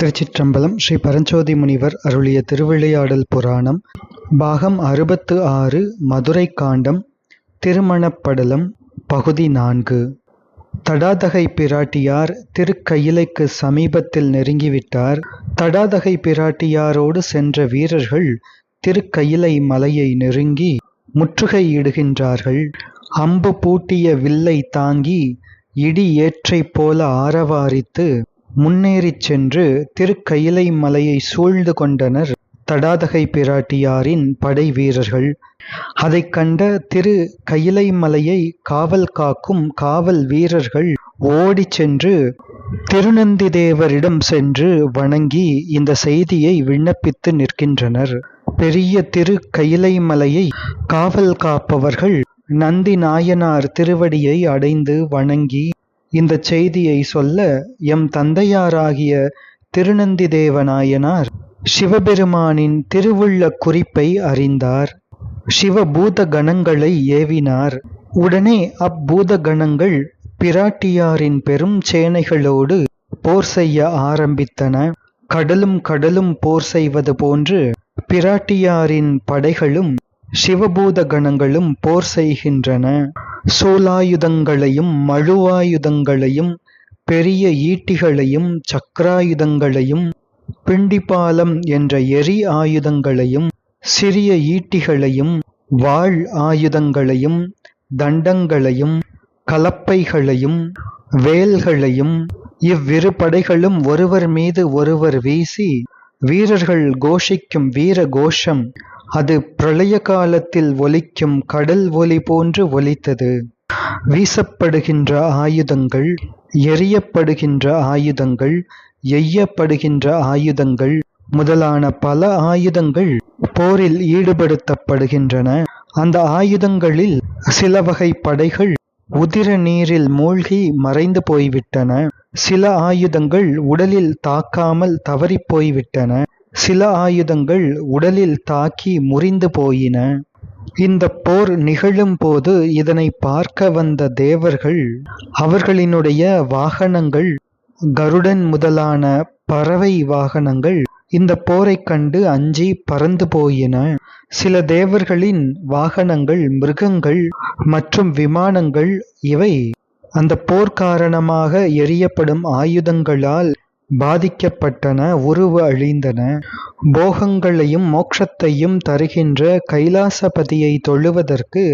திருச்சிற்றம்பலம் ஸ்ரீ பரஞ்சோதி முனிவர் அருளிய திருவிளையாடல் புராணம் பாகம் அறுபத்து ஆறு மதுரை காண்டம் திருமணப்படலம் பகுதி நான்கு. தடாதகை பிராட்டியார் திருக்கயிலைக்கு சமீபத்தில் நெருங்கிவிட்டார். தடாதகை பிராட்டியாரோடு சென்ற வீரர்கள் திருக்கயிலை மலையை நெருங்கி முற்றுகையிடுகின்றார்கள் அம்பு பூட்டிய வில்லை தாங்கி இடி ஏற்றைப் போல ஆரவாரித்து முன்னேறிச் சென்று திருக்கயிலை மலையை சூழ்ந்து கொண்டனர் தடாதகை பிராட்டியாரின் படை வீரர்கள். அதைக் கண்ட திரு கயிலை மலையை காவல் காக்கும் காவல் வீரர்கள் ஓடிச் சென்று திருநந்தி தேவரிடம் சென்று வணங்கி இந்த செய்தியை விண்ணப்பித்து நிற்கின்றனர். பெரிய திரு கயிலை மலையை காவல் காப்பவர்கள் நந்தி நாயனார் திருவடியை அடைந்து வணங்கி இந்த செய்தியை சொல்ல எம் தந்தையாராகிய திருநந்தி தேவநாயனார் சிவபெருமானின் திருவுள்ள குறிப்பை அறிந்தார். சிவபூத கணங்களை ஏவினார். உடனே அப்பூத கணங்கள் பிராட்டியாரின் பெரும் சேனைகளோடு போர் செய்ய ஆரம்பித்தன. கடலும் கடலும் போர் செய்வது போன்று பிராட்டியாரின் படைகளும் சிவபூத கணங்களும் போர் செய்கின்றன. சூலாயுதங்களையும் மழுவாயுதங்களையும் பெரிய ஈட்டிகளையும் சக்கராயுதங்களையும் பிண்டிபாலம் என்ற எரி ஆயுதங்களையும் சிறிய ஈட்டிகளையும் வாழ் ஆயுதங்களையும் தண்டங்களையும் கலப்பைகளையும் வேல்களையும் இவ்விரு படைகளும் ஒருவர் மீது ஒருவர் வீசி வீரர்கள் கோஷிக்கும் வீர கோஷம் அது பிரளய காலத்தில் ஒலிக்கும் கடல் ஒலி போன்று ஒலித்தது. வீசப்படுகின்ற ஆயுதங்கள் எரியப்படுகின்ற ஆயுதங்கள் எய்யப்படுகின்ற ஆயுதங்கள் முதலான பல ஆயுதங்கள் போரில் ஈடுபடுத்தப்படுகின்றன. அந்த ஆயுதங்களில் சில வகை படைகள் உதிர நீரில் மூழ்கி மறைந்து போய்விட்டன. சில ஆயுதங்கள் உடலில் தாக்காமல் தவறிப் போய்விட்டன. சில ஆயுதங்கள் உடலில் தாக்கி முறிந்து போயின. இந்த போர் நிகழும் போது இதனை பார்க்க வந்த தேவர்கள் அவர்களினுடைய வாகனங்கள் கருடன் முதலான பறவை வாகனங்கள் இந்த போரைக் கண்டு அஞ்சி பறந்து போயின. சில தேவர்களின் வாகனங்கள் மிருகங்கள் மற்றும் விமானங்கள் இவை. அந்த போர் காரணமாக எரியப்படும் ஆயுதங்களால் பாதிக்கப்பட்டன உருவ அழிந்தன. போகங்களையும் மோட்சத்தையும் தருகின்ற கைலாசபதியை தொழுவதற்கு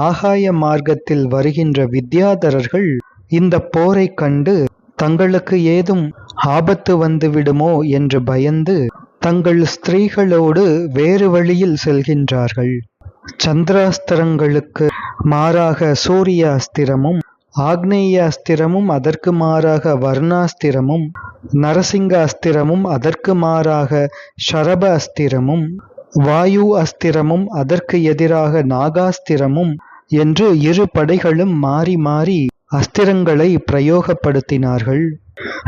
ஆகாய மார்க்கத்தில் வருகின்ற வித்யாதரர்கள் இந்த போரைக் கண்டு தங்களுக்கு ஏதும் ஆபத்து வந்துவிடுமோ என்று பயந்து தங்கள் ஸ்திரீகளோடு வேறு வழியில் செல்கின்றார்கள். சந்திராஸ்திரங்களுக்கு மாறாக சூரிய அஸ்திரமும் ஆக்னேய அஸ்திரமும் அதற்கு மாறாக வர்ணாஸ்திரமும் நரசிங்க அஸ்திரமும் அதற்கு மாறாக ஷரப அஸ்திரமும் வாயு அஸ்திரமும் அதற்கு எதிராக நாகாஸ்திரமும் என்று இரு படைகளும் மாறி மாறி அஸ்திரங்களை பிரயோகப்படுத்தினார்கள்.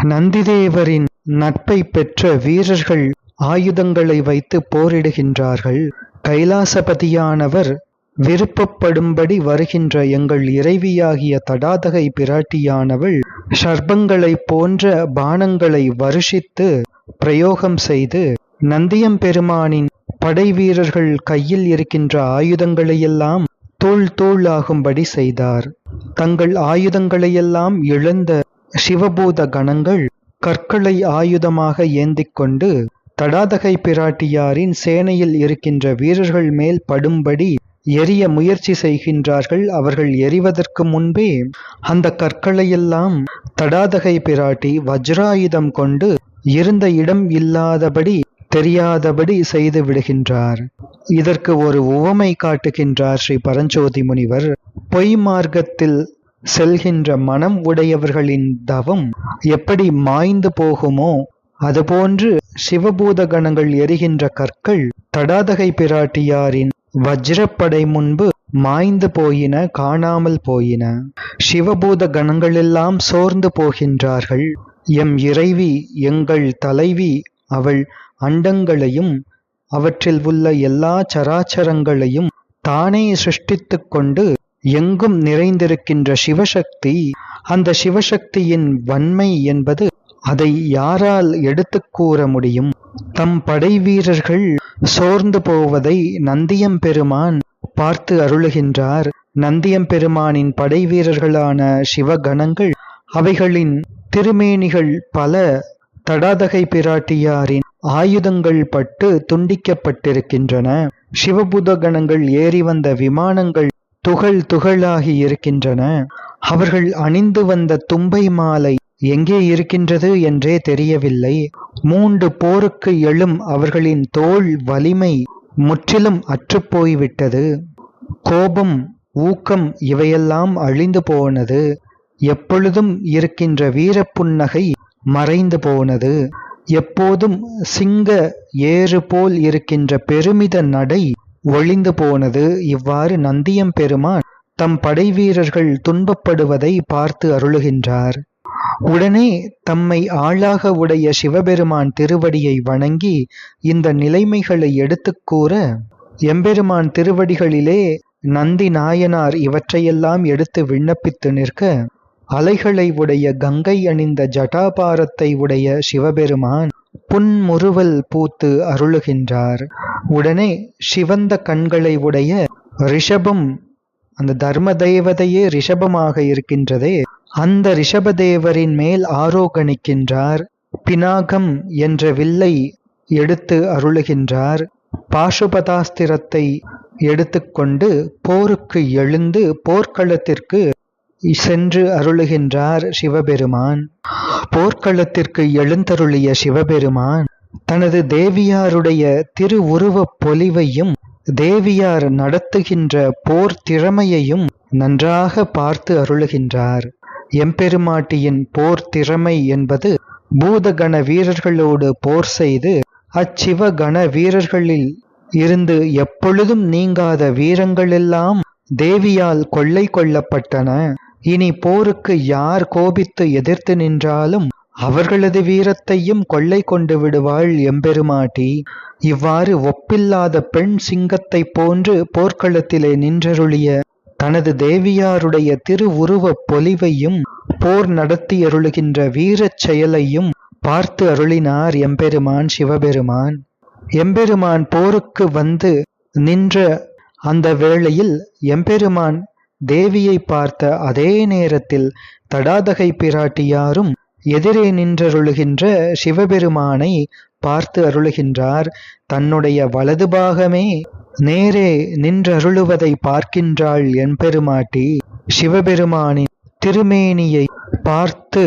நந்திதேவரின் நட்பை பெற்ற வீரர்கள் ஆயுதங்களை வைத்து போரிடுகின்றார்கள். கைலாசபதியானவர் விருப்பப்படும்படி வருகின்ற எங்கள் இறைவியாகிய தடாதகை பிராட்டியானவள் ஷர்பங்களைப் போன்ற பானங்களை வருஷித்து பிரயோகம் செய்து நந்தியம்பெருமானின் படைவீரர்கள் படை வீரர்கள் கையில் இருக்கின்ற ஆயுதங்களையெல்லாம் தூள் தூள் ஆகும்படி செய்தார். தங்கள் ஆயுதங்களையெல்லாம் இழந்த சிவபூத கணங்கள் கற்களை ஆயுதமாக ஏந்திக் கொண்டு தடாதகை பிராட்டியாரின் சேனையில் இருக்கின்ற வீரர்கள் மேல் படும்படி எரிய முயற்சி செய்கின்றார்கள். அவர்கள் எரிவதற்கு முன்பே அந்த கற்களையெல்லாம் தடாதகை பிராட்டி வஜ்ராயுதம் கொண்டு இருந்த இடம் இல்லாதபடி தெரியாதபடி செய்து விடுகின்றார். இதற்கு ஒரு உவமை காட்டுகின்றார் ஸ்ரீ பரஞ்சோதி முனிவர். பொய் மார்க்கத்தில் செல்கின்ற மனம் உடையவர்களின் தவம் எப்படி மாய்ந்து போகுமோ அதுபோன்று சிவபூத கணங்கள் எரிகின்ற கற்கள் தடாதகை பிராட்டியாரின் வஜ்ரப்படை முன்பு மாய்ந்து போயின காணாமல் போயின. சிவபூத கணங்களெல்லாம் சோர்ந்து போகின்றார்கள். எம் இறைவி எங்கள் தலைவி அவள் அண்டங்களையும் அவற்றில் உள்ள எல்லா சராச்சரங்களையும் தானே சிருஷ்டித்துக் கொண்டு எங்கும் நிறைந்திருக்கின்ற சிவசக்தி அந்த சிவசக்தியின் வன்மை என்பது அதை யாரால் எடுத்துக் கூற முடியும்? தம் படைவீரர்கள் சோர்ந்து போவதை நந்தியம்பெருமான் பார்த்து அருளுகின்றார். நந்தியம்பெருமானின் படைவீரர்களான சிவகணங்கள் அவைகளின் திருமேனிகள் பல தடாதகை பிராட்டியாரின் ஆயுதங்கள் பட்டு துண்டிக்கப்பட்டிருக்கின்றன. சிவபுத கணங்கள் ஏறி வந்த விமானங்கள் துகள் துகளாகி இருக்கின்றன. அவர்கள் அணிந்து வந்த தும்பை மாலை எங்கே இருக்கின்றது என்றே தெரியவில்லை. மூன்று போருக்கு எழும் அவர்களின் தோள் வலிமை முற்றிலும் அற்றுப்போய்விட்டது. கோபம் ஊக்கம் இவையெல்லாம் அழிந்து போனது. எப்பொழுதும் இருக்கின்ற வீரப்புன்னகை மறைந்து போனது. எப்போதும் சிங்க ஏறு போல் இருக்கின்ற பெருமித நடை ஒளிந்து போனது. இவ்வாறு நந்தியம் பெருமான் தம் படைவீரர்கள் துன்பப்படுவதை பார்த்து அருளுகின்றார். உடனே தம்மை ஆளாக உடைய சிவபெருமான் திருவடியை வணங்கி இந்த நிலைமைகளை எடுத்துக் கூற எம்பெருமான் திருவடிகளிலே நந்தி நாயனார் இவற்றையெல்லாம் எடுத்து விண்ணப்பித்து நிற்க அலைகளை உடைய கங்கை அணிந்த ஜட்டாபாரத்தை உடைய சிவபெருமான் புன்முறுவல் பூத்து அருளுகின்றார். உடனே சிவந்த கண்களை உடைய ரிஷபம் அந்த தர்ம தேவதையே ரிஷபமாக இருக்கின்றதே அந்த ரிஷபதேவரின் மேல் ஆரோகணிக்கின்றார் பினாகம் என்ற வில்லை எடுத்து அருளுகின்றார் பாசுபதாஸ்திரத்தை எடுத்துக்கொண்டு போருக்கு எழுந்து போர்க்களத்திற்கு சென்று அருளுகின்றார் சிவபெருமான். போர்க்களத்திற்கு எழுந்தருளிய சிவபெருமான் தனது தேவியாருடைய திருவுருவப் பொலிவையும் தேவியார் நடத்துகின்ற போர் திறமையையும் நன்றாக பார்த்து அருளுகின்றார். எம்பெருமாட்டியின் போர் திறமை என்பது பூதகண வீரர்களோடு போர் செய்து அச்சிவகண வீரர்களில் இருந்து எப்பொழுதும் நீங்காத வீரங்களெல்லாம் தேவியால் கொள்ளை கொள்ளப்பட்டன இனி போருக்கு யார் கோபித்து எதிர்த்து நின்றாலும் அவர்களது வீரத்தையும் கொள்ளை கொண்டு விடுவாள் எம்பெருமாட்டி. இவ்வாறு ஒப்பில்லாத பெண் சிங்கத்தைப் போன்று போர்க்களத்திலே நின்றருளிய தனது தேவியாருடைய திருவுருவப் பொலிவையும் போர் நடத்தியருளுகின்ற வீரச் செயலையும் பார்த்து அருளினார் எம்பெருமான் சிவபெருமான். எம்பெருமான் போருக்கு வந்து நின்ற அந்த வேளையில் எம்பெருமான் தேவியை பார்த்த அதே நேரத்தில் தடாதகை பிராட்டியாரும் எதிரே நின்றருளுகின்ற சிவபெருமானை பார்த்து அருளுகின்றார். தன்னுடைய வலது பாகமே நேரே நின்றருளுவதை பார்க்கின்றாள் எம்பெருமாட்டி. சிவபெருமானின் திருமேனியை பார்த்து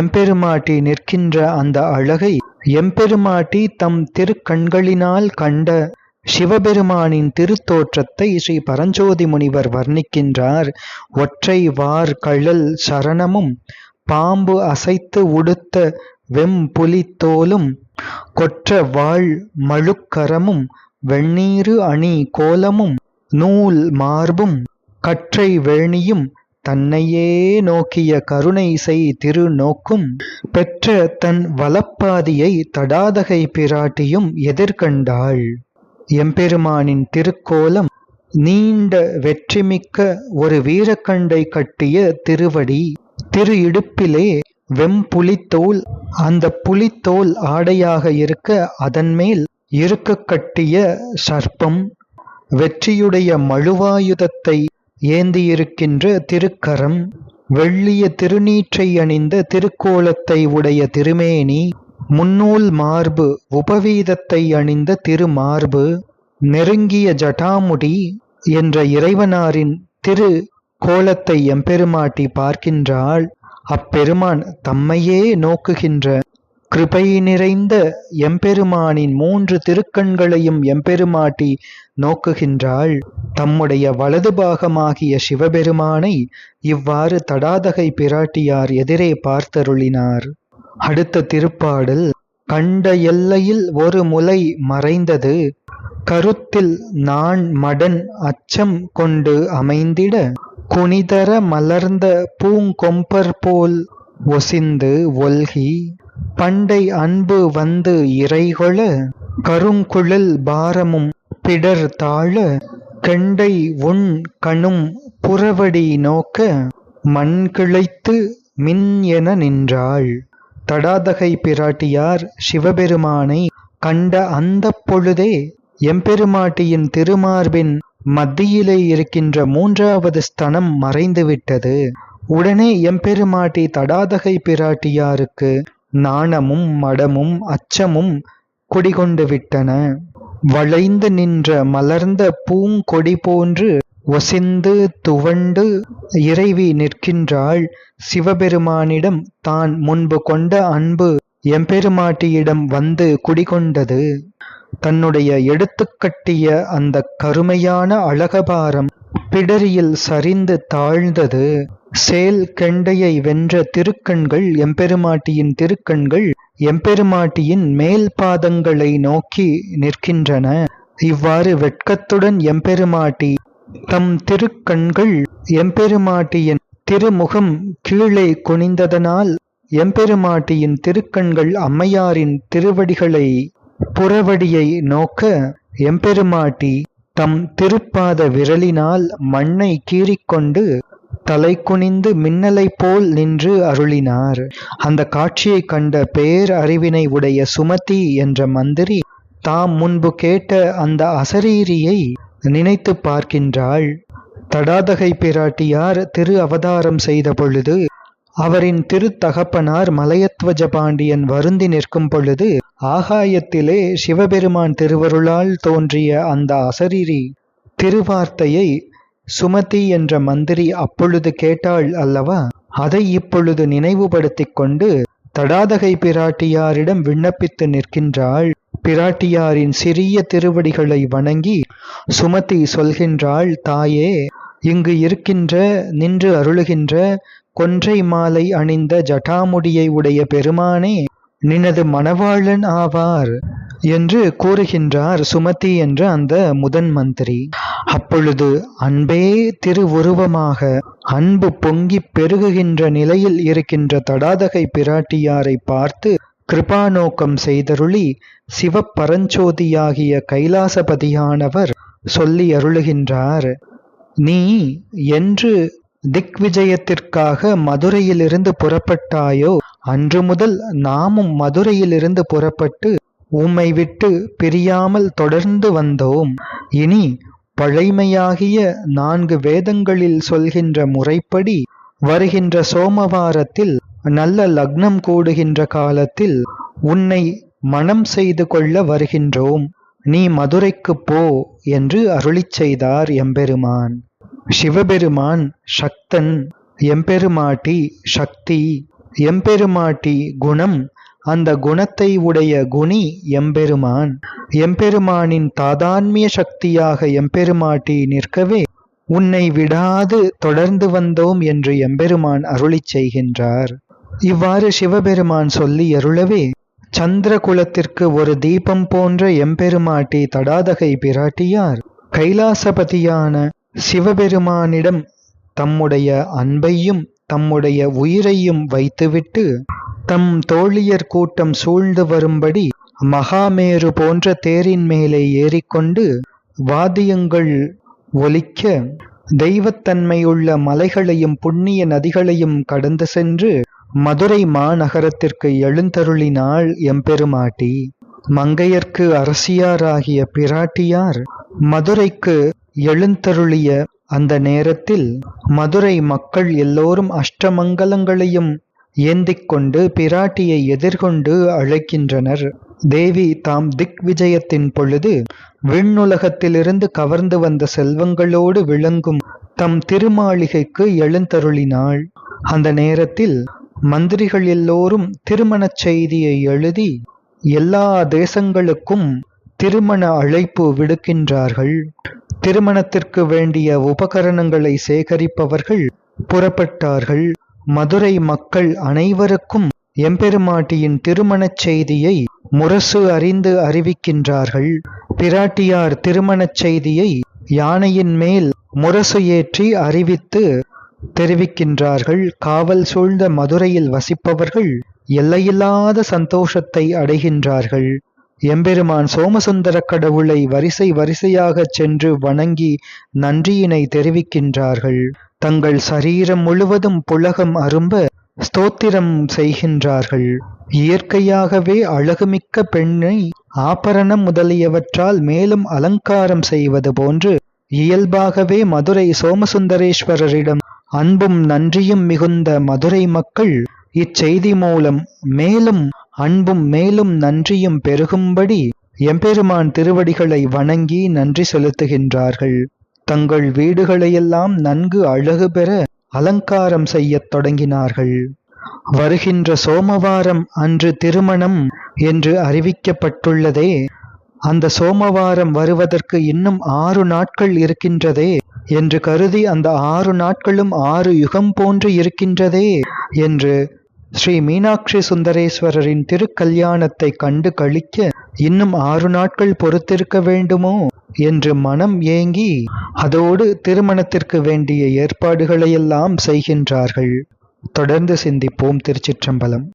எம்பெருமாட்டி நிற்கின்ற அந்த அழகை எம்பெருமாட்டி தம் திருக்கண்களினால் கண்ட சிவபெருமானின் திருத்தோற்றத்தை ஸ்ரீ பரஞ்சோதி முனிவர் வர்ணிக்கின்றார். ஒற்றை வார் கழல் சரணமும் பாம்பு அசைத்து உடுத்த வெம்புலித்தோலும் கொற்ற வாழ் மழுக்கரமும் வெண்ணீரு அணி கோலமும் நூல் மார்பும் கற்றை வேணியும் தன்னையே நோக்கிய கருணை செய் திரு நோக்கும் பெற்ற தன் வலப்பாதியை தடாதகை பிராட்டியும் எதிர்கண்டாள். எம்பெருமானின் திருக்கோலம் நீண்ட வெற்றிமிக்க ஒரு வீரக்கண்டை கட்டிய திருவடி. திரு இடுப்பிலே வெம்புலித்தோல் அந்த புலித்தோல் ஆடையாக இருக்க அதன்மேல் இருக்க கட்டிய சர்ப்பம் வெற்றியுடைய மழுவாயுதத்தை ஏந்தியிருக்கின்ற திருக்கரம் வெள்ளிய திருநீற்றை அணிந்த திருக்கோலத்தை உடைய திருமேனி முன்னூல் மார்பு உபவீதத்தை அணிந்த திருமார்பு நெருங்கிய ஜட்டாமுடி என்ற இறைவனாரின் திரு கோலத்தை எம்பெருமாட்டி பார்க்கின்றாள். அப்பெருமான் தம்மையே நோக்குகின்ற கிருபை நிறைந்த எம்பெருமானின் மூன்று திருக்கண்களையும் எம்பெருமாட்டி நோக்குகின்றாள். தம்முடைய வலது பாகமாகிய சிவபெருமானை இவ்வாறு தடாதகை பிராட்டியார் எதிரே பார்த்தருளினார். அடுத்த திருப்பாடல் கண்ட எல்லையில் ஒரு முலை மறைந்தது கருத்தில் நான் மடன் அச்சம் கொண்டு அமைந்திட குனிதர மலர்ந்த பூங்கொம்பர் போல் ஒசிந்து ஒல்கி பண்டை அன்பு வந்து இறைகொள கருங்குழல் பாரமும் பிடர் தாழ கெண்டை உன் கணும் புறவடி நோக்க மண் கிளைத்து மின் என நின்றாள். தடாதகை பிராட்டியார் சிவபெருமானை கண்ட அந்தப் பொழுதே எம்பெருமாட்டியின் திருமார்பின் மத்தியிலே இருக்கின்ற மூன்றாவது ஸ்தனம் மறைந்துவிட்டது. உடனே எம்பெருமாட்டி தடாதகை பிராட்டியாருக்கு நாணமும் மடமும் அச்சமும் குடிகொண்டு விட்டன. வளைந்து நின்ற மலர்ந்த பூங்கொடி போன்று ஒசிந்து துவண்டு இறைவி நிற்கின்றாள். சிவபெருமானிடம் தான் முன்பு கொண்ட அன்பு எம்பெருமாட்டியிடம் வந்து குடிகொண்டது. தன்னுடைய எடுத்துக்கட்டிய அந்த கருமையான அழகபாரம் பிடரியில் சரிந்து தாழ்ந்தது. சேல் கெண்டையை வென்ற திருக்கண்கள் எம்பெருமாட்டியின் திருக்கண்கள் எம்பெருமாட்டியின் மேல் பாதங்களை நோக்கி நிற்கின்றன. இவ்வாறு வெட்கத்துடன் எம்பெருமாட்டி தம் திருக்கண்கள் எம்பெருமாட்டியின் திருமுகம் கீழே குனிந்ததனால் எம்பெருமாட்டியின் திருக்கண்கள் அம்மையாரின் திருவடிகளை புறவடியை நோக்க எம்பெருமாட்டி தம் திருப்பாத விரலினால் மண்ணை கீறிக்கொண்டு தலை குனிந்து மின்னலைப் போல் நின்று அருளினார். அந்த காட்சியைக் கண்ட பேர் அறிவினை உடைய சுமதி என்ற மந்திரி தாம் முன்பு கேட்ட அந்த அசரீரியை நினைத்து பார்க்கின்றாள். தடாதகை பிராட்டியார் திரு அவதாரம் செய்த பொழுது அவரின் திருத்தகப்பனார் மலையத்வஜ பாண்டியன் வருந்தி நிற்கும் பொழுது ஆகாயத்திலே சிவபெருமான் திருவருளால் தோன்றிய அந்த அசரீரி திருவார்த்தையை சுமதி என்ற மந்திரி அப்பொழுது கேட்டாள் அல்லவா? அதை இப்பொழுது நினைவுபடுத்திக் கொண்டு தடாதகை பிராட்டியாரிடம் விண்ணப்பித்து நிற்கின்றாள். பிராட்டியாரின் சிறிய திருவடிகளை வணங்கி சுமதி சொல்கின்றாள் தாயே இங்கு இருக்கின்ற நின்று அருளுகின்ற கொன்றை மாலை அணிந்த ஜட்டாமுடியை உடைய பெருமானே நினது மணவாளன் ஆவார். என்று கூறுகின்றார் சுமதி என்ற அந்த முதன் மந்திரி. அப்பொழுது அன்பே திருவுருவமாக அன்பு பொங்கிப் பெருகுகின்ற நிலையில் இருக்கின்ற தடாதகை பிராட்டியாரை பார்த்து கிருபாநோக்கம் செய்தருளி சிவப்பரஞ்சோதியாகிய கைலாசபதியானவர் சொல்லி அருளுகின்றார் நீ என்று திக்விஜயத்திற்காக மதுரையிலிருந்து புறப்பட்டாயோ அன்று முதல் நாமும் மதுரையிலிருந்து புறப்பட்டு உம்மை விட்டு பிரியாமல் தொடர்ந்து வந்தோம். இனி பழைமையாகிய நான்கு வேதங்களில் சொல்கின்ற முறைப்படி வருகின்ற சோமவாரத்தில் நல்ல லக்னம் கூடுகின்ற காலத்தில் உன்னை மனம் செய்து கொள்ள வருகின்றோம். நீ மதுரைக்கு போ என்று அருளிச் செய்தார் எம்பெருமான். சிவபெருமான் சக்தன் எம்பெருமாட்டி சக்தி எம்பெருமாட்டி குணம் அந்த குணத்தை உடைய குணி எம்பெருமான். எம்பெருமானின் தாதான்மிய சக்தியாக எம்பெருமாட்டி நிற்கவே உன்னை விடாது தொடர்ந்து வந்தோம் என்று எம்பெருமான் அருளிச் செய்கின்றார். இவ்வாறு சிவபெருமான் சொல்லி அருளவே சந்திர குலத்திற்கு ஒரு தீபம் போன்ற எம்பெருமாட்டி தடாதகை பிராட்டியார். கைலாசபதியான சிவபெருமானிடம் தம்முடைய அன்பையும் தம்முடைய உயிரையும் வைத்துவிட்டு தம் தோழியர் கூட்டம் சூழ்ந்து வரும்படி மகாமேரு போன்ற தேரின் மேலே ஏறிக்கொண்டு வாத்தியங்கள் ஒலிக்க தெய்வத்தன்மையுள்ள மலைகளையும் புண்ணிய நதிகளையும் கடந்து சென்று மதுரை மாநகரத்திற்கு எழுந்தருளினாள் எம்பெருமாட்டி. மங்கையர்க்கு அரசியாராகிய பிராட்டியார் மதுரைக்கு எழுந்தருளிய அந்த நேரத்தில் மதுரை மக்கள் எல்லோரும் அஷ்டமங்கலங்களையும் ஏந்திக் கொண்டு பிராட்டியை எதிர்கொண்டு அழைக்கின்றனர். தேவி தாம் திக் விஜயத்தின் பொழுது விண்ணுலகத்திலிருந்து கவர்ந்து வந்த செல்வங்களோடு விளங்கும் தம் திருமாளிகைக்கு எழுந்தருளினாள். அந்த நேரத்தில் மந்திரிகள் எல்லோரும் திருமணச் செய்தியை எழுதி எல்லா தேசங்களுக்கும் திருமண அழைப்பு விடுக்கின்றார்கள். திருமணத்திற்கு வேண்டிய உபகரணங்களை சேகரிப்பவர்கள் புறப்பட்டார்கள். மதுரை மக்கள் அனைவருக்கும் எம்பெருமாட்டியின் திருமணச் செய்தியை முரசு அறிந்து அறிவிக்கின்றார்கள். பிராட்டியார் திருமணச் செய்தியை யானையின் மேல் முரசு ஏற்றி அறிவித்து தெரிவிக்கின்றார்கள். காவல் சூழ்ந்த மதுரையில் வசிப்பவர்கள் எல்லையில்லாத சந்தோஷத்தை அடைகின்றார்கள். எம்பெருமான் சோமசுந்தர கடவுளை வரிசை வரிசையாகச் சென்று வணங்கி நன்றியினை தெரிவிக்கின்றார்கள். தங்கள் சரீரம் முழுவதும் புலகம் அரும்ப ஸ்தோத்திரம் செய்கின்றார்கள். இயற்கையாகவே அழகுமிக்க பெண்ணை ஆபரணம் முதலியவற்றால் மேலும் அலங்காரம் செய்வது போன்று இயல்பாகவே மதுரை சோமசுந்தரேஸ்வரரிடம் அன்பும் நன்றியும் மிகுந்த மதுரை மக்கள் இச்செய்தி மூலம் மேலும் அன்பும் மேலும் நன்றியும் பெருகும்படி எம்பெருமான் திருவடிகளை வணங்கி நன்றி செலுத்துகின்றார்கள். தங்கள் வீடுகளையெல்லாம் நன்கு அழகு பெற அலங்காரம் செய்யத் தொடங்கினார்கள். வருகின்ற சோமவாரம் அன்று திருமணம் என்று அறிவிக்கப்பட்டுள்ளதே அந்த சோமவாரம் வருவதற்கு இன்னும் ஆறு நாட்கள் இருக்கின்றதே என்று கருதி அந்த ஆறு நாட்களும் ஆறு யுகம் போன்று இருக்கின்றதே என்று ஸ்ரீ மீனாட்சி சுந்தரேஸ்வரரின் திருக்கல்யாணத்தை கண்டு கழிக்க இன்னும் ஆறு நாட்கள் பொறுத்திருக்க வேண்டுமோ? என்று மனம் ஏங்கி அதோடு திருமணத்திற்கு வேண்டிய ஏற்பாடுகளையெல்லாம் செய்கின்றார்கள். தொடர்ந்து சிந்திப்போம் திருச்சிற்றம்பலம்.